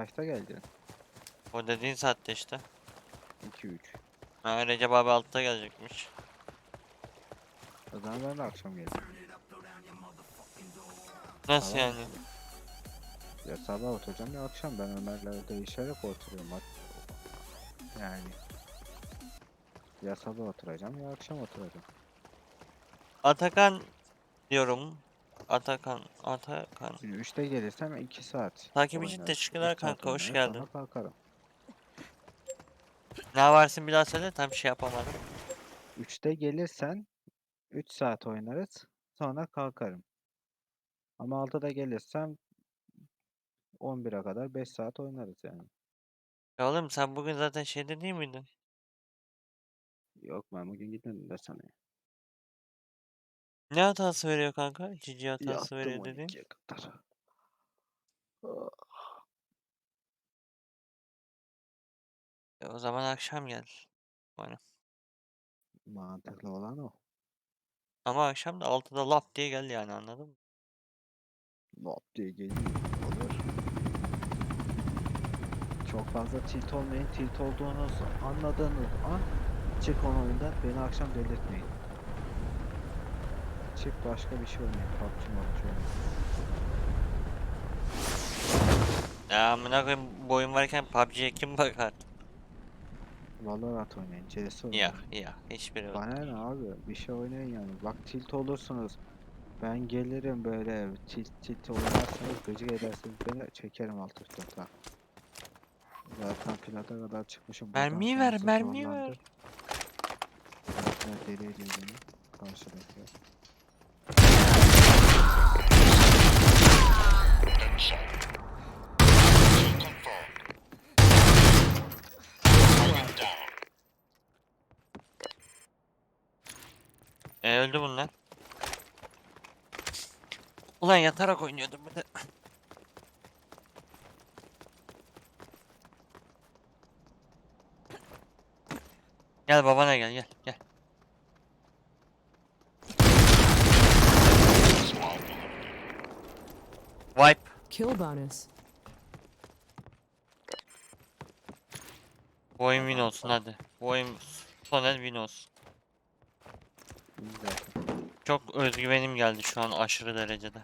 kaçta geleceksin? O dediğin saatte işte. 2-3. Ha, Recep abi 6'da gelecekmiş. O zaman ben de akşam geleceğim. Nasıl Tamam. yani? Ya sabah oturacağım ya akşam ben Ömer'le değişerek oturuyorum. Yani. Ya sabah oturacağım ya akşam oturacağım. Atakan diyorum. Atakan, Atakan. Şimdi 3'te gelirsem 2 saat. Takip için teşekkürler kanka, hoş geldin. Kalkarım. Ne varsın bir daha söyle tam şey yapamadım. 3'te gelirsen 3 saat oynarız. Sonra kalkarım. Ama 6'da gelirsem 11'e kadar 5 saat oynarız yani. Ya oğlum sen bugün zaten şeyde değil miydin? Yok ben bugün gitmedim de sana. Ne hatası veriyor kanka? Cici hatası Yattım veriyor dedin. 12'ye kadar. Ah, E, o zaman akşam gel. Mantıklı olan o. Ama akşam da 6'da lap diye gel yani anladın mı? Lop diye geliyor. Olur. Çok fazla tilt olmayın. Tilt olduğunuzu anladığınız an çık oyundan. Beni akşam delirtmeyin. Çık başka bir şey oynayın. PUBG PUBG oynayın. Ya amına koyayım bu oyun varken PUBG'ye kim bakar? Valorant oynayın. CS oynayın. Ya ya hiçbiri yok. Bana ne abi? Bir şey oynayın yani. Bak tilt olursunuz. Ben gelirim böyle tilt tilt oynarsanız gıcık edersiniz beni çekerim alt F4'e. Zaten plata kadar çıkmışım. Mermiyi ver, mermiyi ver. Herifler deli ediyor beni. Karşıdaki. E öldü bunlar. Ulan yatarak oynuyordum bir de. Gel babana gel gel gel. Wipe. Kill bonus. Bu oyun win olsun hadi. Bu oyun son el win olsun. İyi zaten. Çok özgüvenim geldi şu an aşırı derecede.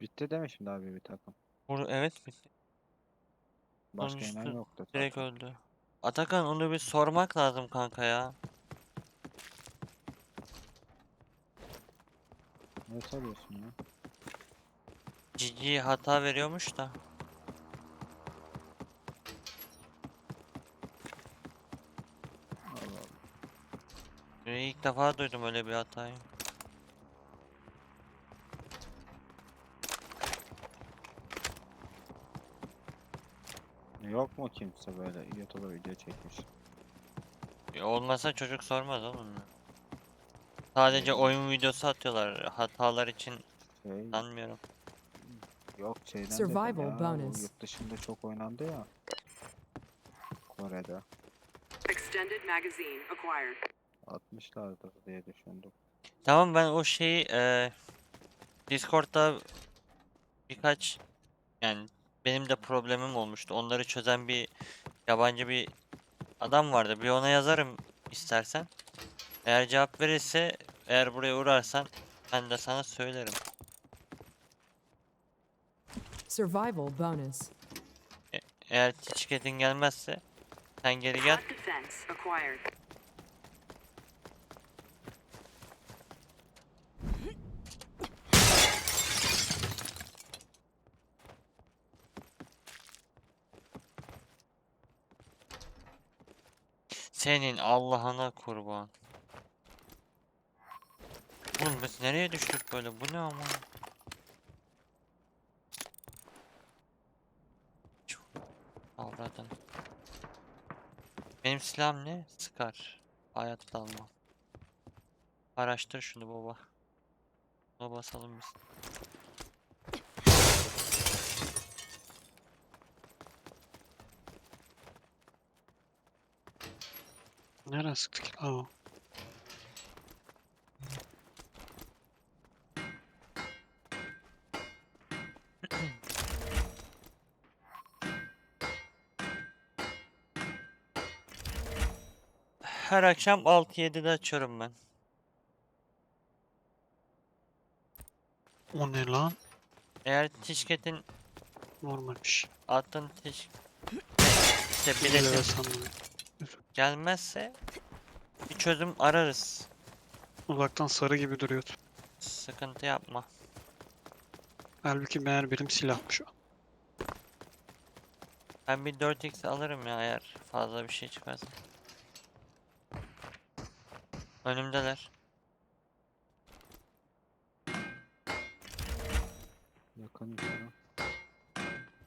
Bitti değil mi şimdi abi bir takım? Vur evet bitti. Başka inen Sonuçta yoktu. Direkt öldü. Atakan onu bir sormak lazım kanka ya. Ne soruyorsun ya? Cici hata veriyormuş da. Allah Allah. Ee, İlk defa duydum öyle bir hatayı. Yok mu kimse böyle YouTube'a video çekmiş? E, Olmasa çocuk sormaz oğlum. ya. Sadece Hmm. oyun videosu atıyorlar. Hatalar için Şey, sanmıyorum. yok şeyden dedim Survival ya, bu bonus. yurt dışında çok oynandı ya. Kore'de. Extended magazine acquired. 60'lardır diye düşündüm. Tamam ben o şeyi e, Discord'da birkaç yani benim de problemim olmuştu. Onları çözen bir yabancı bir adam vardı. Bir ona yazarım istersen. Eğer cevap verirse eğer buraya uğrarsan ben de sana söylerim. Survival bonus. Eğer tiketin gelmezse sen geri gel. Senin Allah'ına kurban. Oğlum biz nereye düştük böyle? Bu ne ama? Avradın. Benim silahım ne? Scar. Hayatta almam. Araştır şunu baba. Buna basalım biz. Nereden sıktı ki? Aa. Her akşam 6-7'de açıyorum ben. O ne lan? Eğer tişketin Normalmiş. attığın tiş işte Bir lira biletin sandım. Gelmezse bir çözüm ararız. Uzaktan sarı gibi duruyordu. Sıkıntı yapma. Halbuki meğer benim silahmış o. Ben bir 4x alırım ya eğer fazla bir şey çıkarsa. Önümdeler. Yakın diyorum.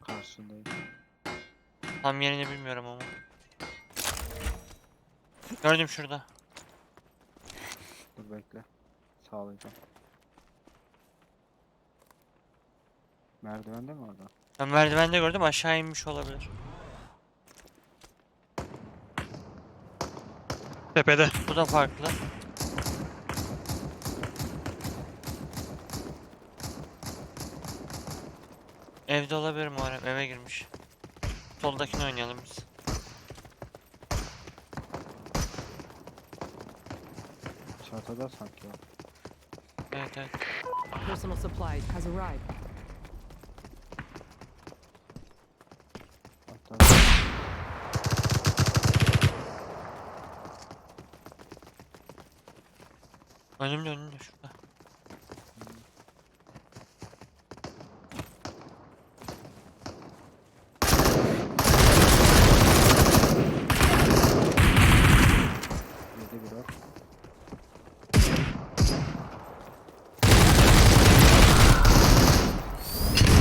Karşındayım. Tam yerini bilmiyorum ama. Gördüm şurada. Dur bekle. Sağlayacağım. Merdivende mi orada? Ben merdivende gördüm aşağı inmiş olabilir. Tepede. Bu da farklı. Evde olabilir ara? Eve girmiş. Soldakini oynayalım biz. Çatıda sanki o. Evet evet. Personal supplies has arrived. Hatta Önümde önümde şurada. yedi bir ok.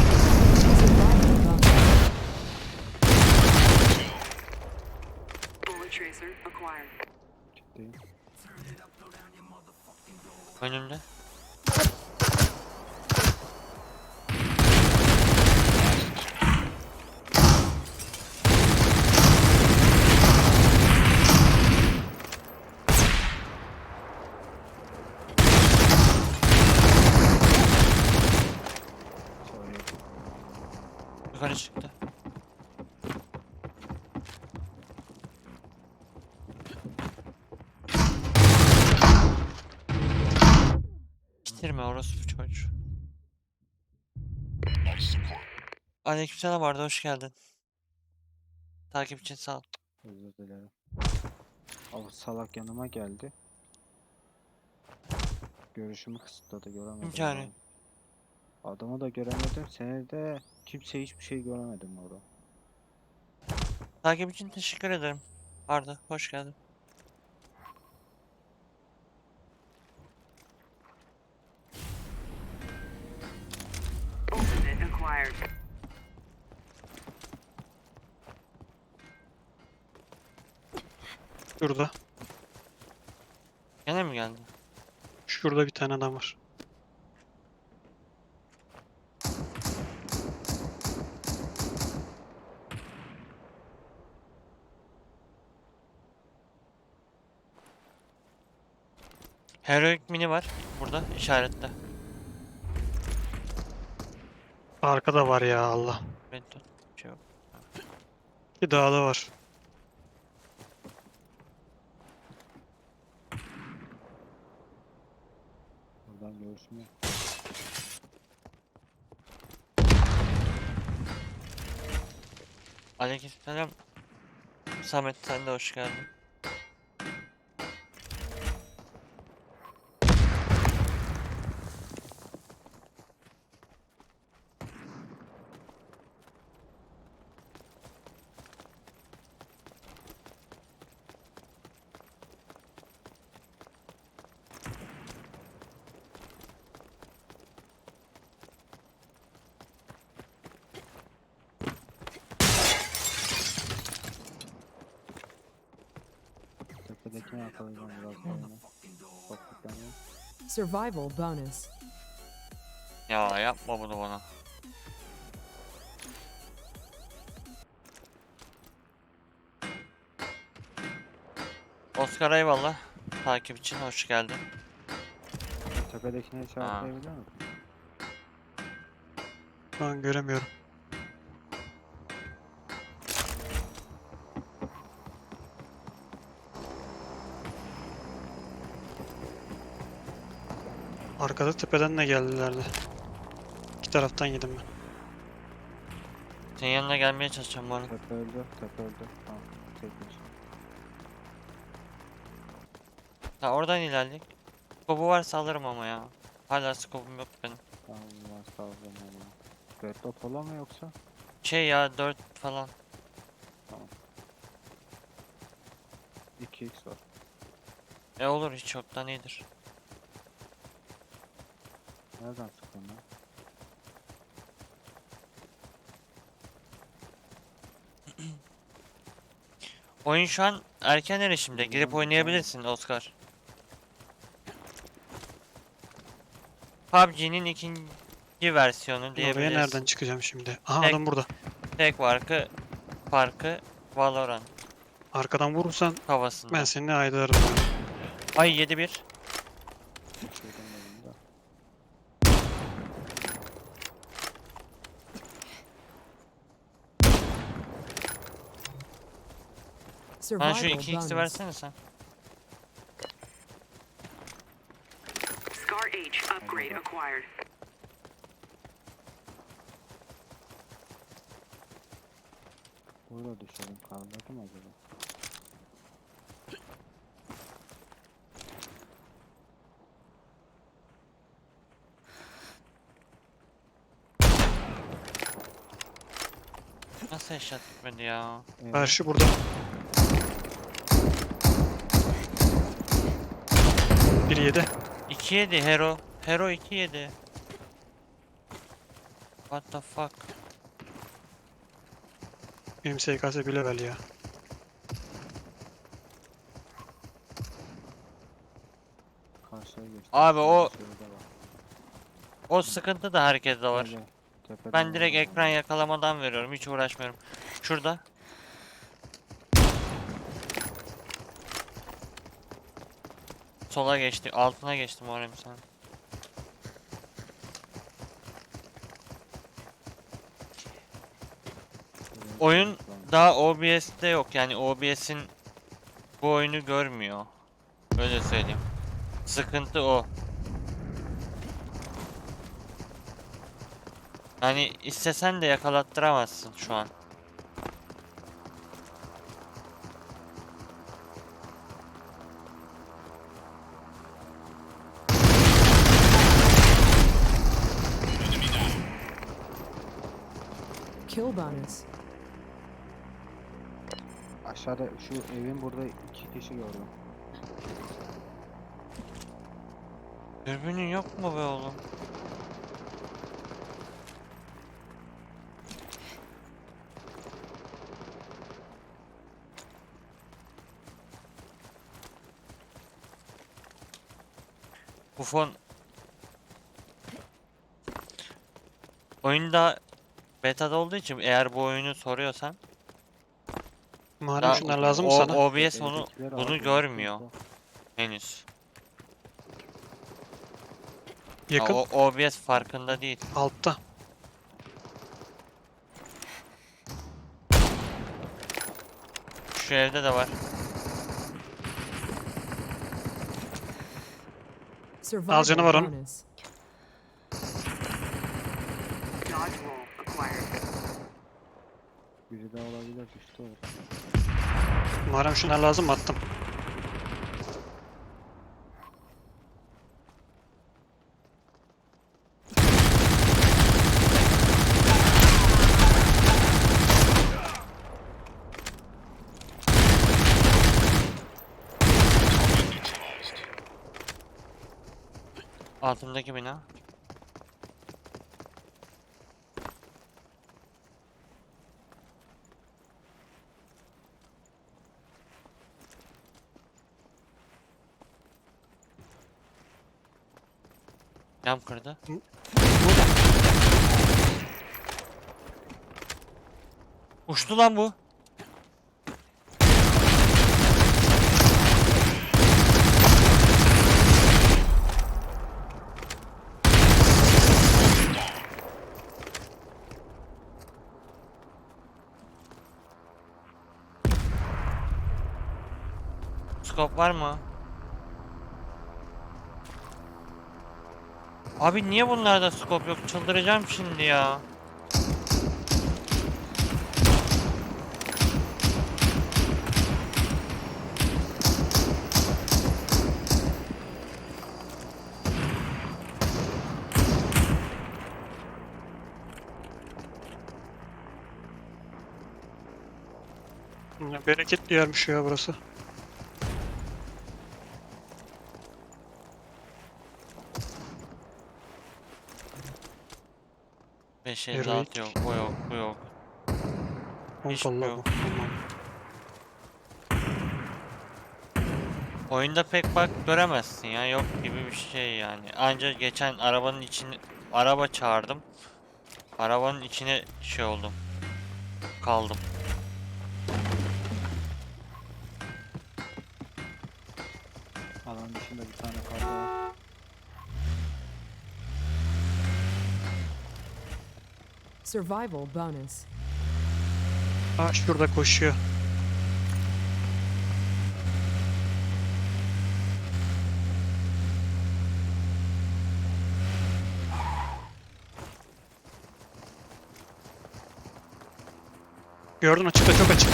Survival bonus. Bullet tracer acquired. Ciddiyim. Önümde. Söyle. Yukarı çıktı. Bitirme orospu çocuğu. Aleykümselam Arda hoş geldin. Takip için sağ ol. Özür dilerim. Abi salak yanıma geldi. Görüşümü kısıtladı göremedim. Yani. adamı. Da göremedim. Seni de kimse hiçbir şey göremedim orada. Takip için teşekkür ederim. Arda hoş geldin. Acquired. Şurada. Gene mi geldi? Şurada bir tane adam var. Heroic mini var burada işarette. Arkada var ya Allah. Benton. Bir şey yok. Bir dağda var. Yok. Aleykümselam. Samet sen de hoş geldin. Tepedekini yakalayacağım biraz sonra. Baktıktan Survival bonus. Ya yapma bunu bana. Oscar eyvallah. Takip için hoş geldin. Tepedekini işaretleyebiliyor musun? An göremiyorum. Arkada tepeden de geldilerdi. İki taraftan yedim ben. Senin yanına gelmeye çalışacağım bu arada. Tepe öldü, tepe öldü. Tamam, tekmiş. Ha oradan ilerledik. Skobu varsa alırım ama ya. Hala skobum yok benim. Tamam, varsa alacağım onu. Red dot olan mı yoksa? Şey ya 4 falan. 2x var. E olur hiç yoktan iyidir. Nereden sıkıyorsun lan? Oyun şu an erken erişimde. Girip oynayabilirsin Oscar. PUBG'nin ikinci versiyonu Oraya diyebiliriz. nereden çıkacağım şimdi? Aha Tek- adam burada. Tek farkı farkı Valorant Arkadan vurursan havasında. ben seni aydarım. Ay 7-1. Hiç şey demedim de. Bana şu Survival 2x'i bonus. versene sen. Scar H upgrade acquired. Burada düşelim. Kaldırdı mı acaba? Nasıl eşya tutmadı ya? Ee, Karşı burada. Bir yedi. 2 yedi Hero. Hero 2 yedi. What the fuck? Benim SKS bir level ya. Karşıya geçti. Abi o- Şurada bak. O sıkıntı da herkeste var. Öyle, tepeden Ben direkt ekran yakalamadan veriyorum. Hiç uğraşmıyorum. Şurada. Sola geçti. Altına geçtim oraya sen. Oyun daha OBS'te yok. Yani OBS'in bu oyunu görmüyor. Öyle söyleyeyim. Sıkıntı o. Yani istesen de yakalattıramazsın şu an. Kill bonus. Aşağıda şu evin burada iki kişi gördüm. Dürbünün yok mu be oğlum? Bu fon Oyunda beta'da olduğu için eğer bu oyunu soruyorsan Daha şunlar lazım mı o- sana? OBS onu bunu görmüyor henüz. Ha, Yakın. o OBS farkında değil. Altta. Şu evde de var. Survival canavar onu. bonus. Dodge roll acquired. Biri daha olabilir düştü orada. Madem şunlar lazım mı? attım. Altındaki bina. Cam kırdı. Uçtu lan bu. Skop var mı? Abi niye bunlarda scope yok? Çıldıracağım şimdi ya. Bereketli yermiş ya burası. Beş Evet. elli altı yok. Bu yok. Bu yok. Hiç Pompalı yok. Oyunda pek bak göremezsin ya. Yok gibi bir şey yani. Ancak geçen arabanın içine araba çağırdım. Arabanın içine şey oldum. Kaldım. Survival bonus. Aa şurada koşuyor. Gördün açıkta çok açık.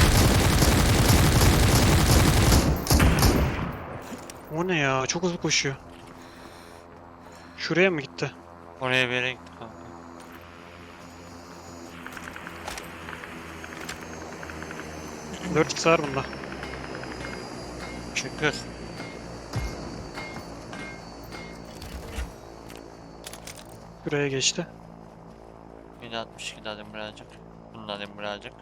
O ne ya? Çok hızlı koşuyor. Şuraya mı gitti? Oraya bir yere gittik. kanka. Dört x var bunda. Şükür. Şuraya geçti. 762 dedim birazcık. Bunu da dedim birazcık.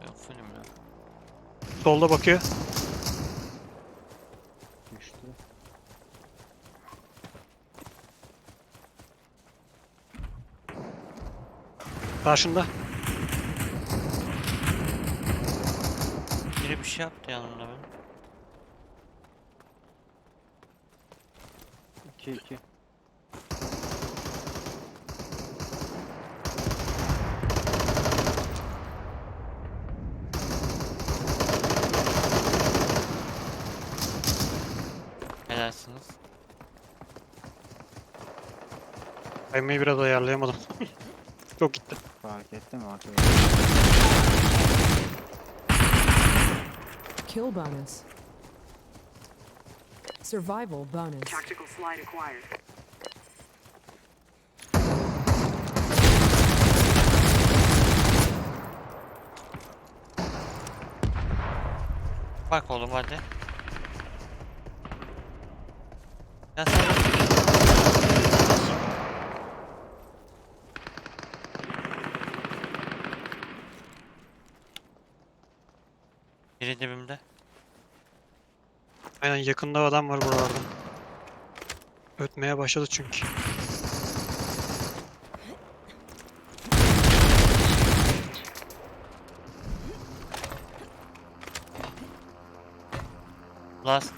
Ben fullüm ya. Solda bakıyor. Düştü. Karşında. Biri bir şey yaptı yanımda benim. 2 2. Helalsiniz. Kaymayı biraz ayarlayamadım. Çok gitti. Fark ettim artık. Kill bonus. Survival bonus. Tactical slide acquired. Bak oğlum hadi. Ya sen Biri dibimde. Aynen yakında adam var buralarda. Ötmeye başladı çünkü. Last.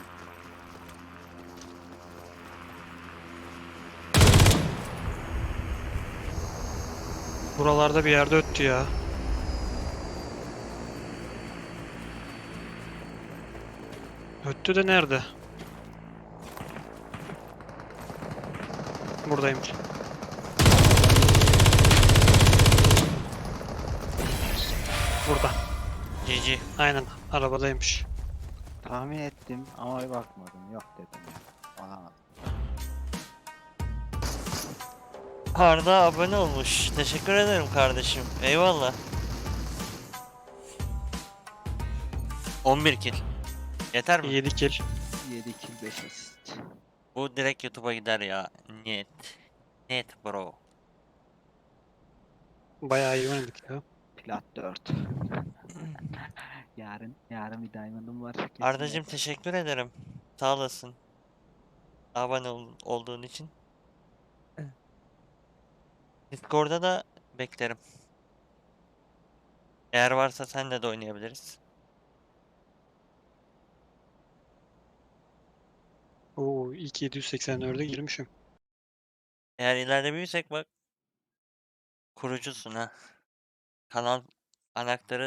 Buralarda bir yerde öttü ya. Öttü de nerede? Buradaymış. Burada. GG. Aynen arabadaymış. Tahmin ettim ama bakmadım. Yok dedim ya. Alamadım. Arda abone olmuş. Teşekkür ederim kardeşim. Eyvallah. 11 kill. Yeter mi? 7 kill. 7 kill 5 asist. Bu direkt YouTube'a gider ya. Net. Net bro. Bayağı iyi oynadık ya. Plat 4. yarın yarın bir diamond'ım var. kesin Ardacım teşekkür ederim. Sağ olasın. Abone ol- olduğun için. Discord'da da beklerim. Eğer varsa senle de oynayabiliriz. Oo ilk 784'e girmişim. Eğer ileride büyüsek bak. Kurucusun ha. Kanal anahtarın